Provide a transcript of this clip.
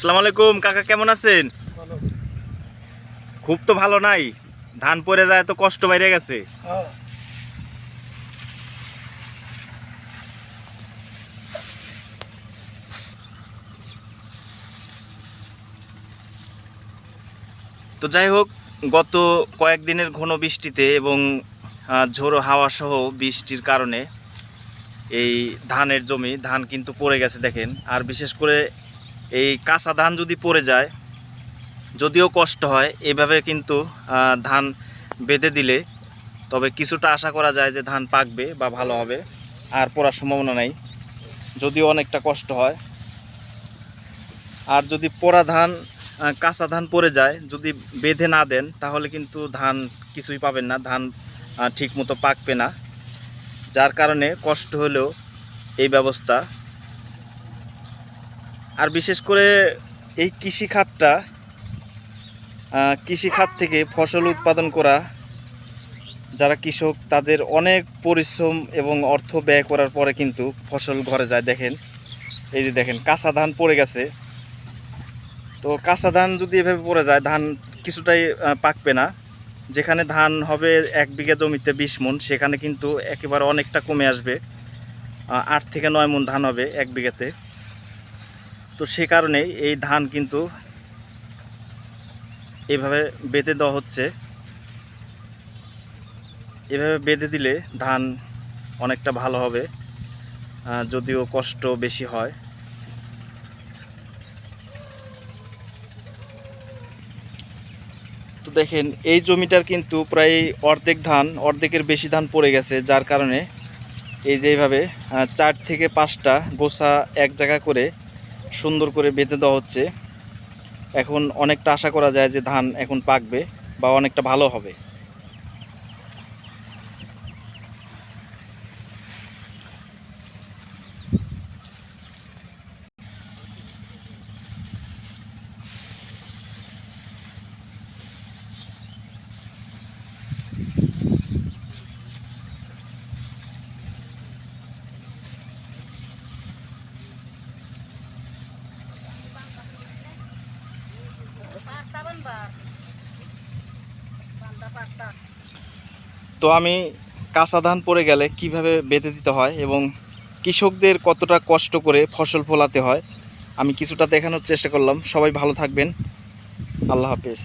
আসসালামু আলাইকুম, কাকা কেমন আছেন? খুব তো ভালো নাই। ধান পড়ে যায় তো কষ্ট বাইরে গেছে। তো যাই হোক, গত কয়েকদিনের ঘন বৃষ্টিতে এবং ঝোড়ো হাওয়া সহ বৃষ্টির কারণে এই ধানের জমি, ধান কিন্তু পড়ে গেছে দেখেন। আর বিশেষ করে এই কাঁচা ধান যদি পড়ে যায়, যদিও কষ্ট হয়, এভাবে কিন্তু ধান বেঁধে দিলে, তবে কিছুটা আশা করা যায় যে ধান পাকবে বা ভালো হবে, আর পড়ার সম্ভাবনা নাই। যদিও অনেকটা কষ্ট হয়। আর যদি পোড়া ধান কাঁচা ধান পড়ে যায়, যদি বেঁধে না দেন, তাহলে কিন্তু ধান কিছুই পাবেন না, ধান ঠিক মতো পাকবে না। যার কারণে কষ্ট হলেও এই ব্যবস্থা আর বিশেষ করে এই কৃষি খাতটা কৃষি খাত থেকে ফসল উৎপাদন করা, যারা কৃষক, তাদের অনেক পরিশ্রম এবং অর্থ ব্যয় করার পরে কিন্তু ফসল ঘরে যায়। দেখেন, এই যে দেখেন, কাঁচা ধান পড়ে গেছে। তো কাঁচা ধান যদি এভাবে পড়ে যায়, ধান কিছুটাই পাকবে না। যেখানে ধান হবে এক বিঘা জমিতে বিশ মন, সেখানে কিন্তু একেবারে অনেকটা কমে আসবে। আট থেকে নয় মন ধান হবে এক বিঘাতে। তো সে কারণেই এই ধান কিন্তু এভাবে বেঁধে দেওয়া হচ্ছে। এভাবে বেঁধে দিলে ধান অনেকটা ভালো হবে যদিও কষ্ট বেশি হয়। তো দেখেন, এই জমিটার কিন্তু প্রায় অর্ধেক ধান, অর্ধেকের বেশি ধান পড়ে গেছে, যার কারণে এই যে এইভাবে চার থেকে পাঁচটা গোসা এক জায়গা করে সুন্দর করে বেঁধে দেওয়া হচ্ছে। এখন অনেকটা আশা করা যায় যে ধান এখন পাকবে বা অনেকটা ভালো হবে। তো আমি কাঁচা ধান পড়ে গেলে কীভাবে বেঁধে দিতে হয় এবং কৃষকদের কতটা কষ্ট করে ফসল ফলাতে হয়, আমি কিছুটা দেখানোর চেষ্টা করলাম। সবাই ভালো থাকবেন। আল্লাহ হাফেজ।